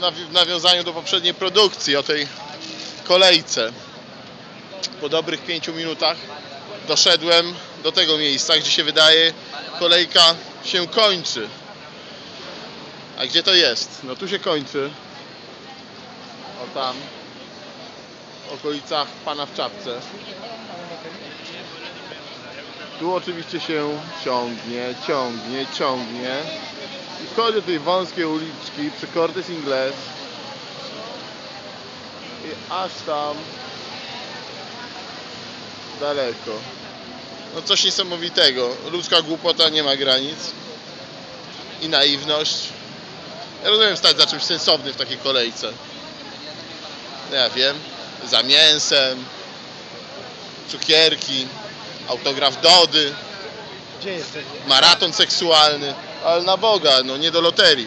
w nawiązaniu do poprzedniej produkcji o tej kolejce. Po dobrych pięciu minutach doszedłem do tego miejsca, gdzie się wydaje kolejka się kończy. A gdzie to jest? No tu się kończy. O tam. W okolicach pana w czapce. Tu oczywiście się ciągnie, ciągnie, ciągnie. I wchodzi do tej wąskiej uliczki przy Cortes Ingles. I aż tam daleko. No coś niesamowitego. Ludzka głupota nie ma granic. I naiwność. Ja rozumiem stać za czymś sensownym w takiej kolejce. No Ja wiem. Za mięsem. Cukierki. Autograf Dody. Gdzie? Maraton seksualny. Ale na Boga, no nie do loterii.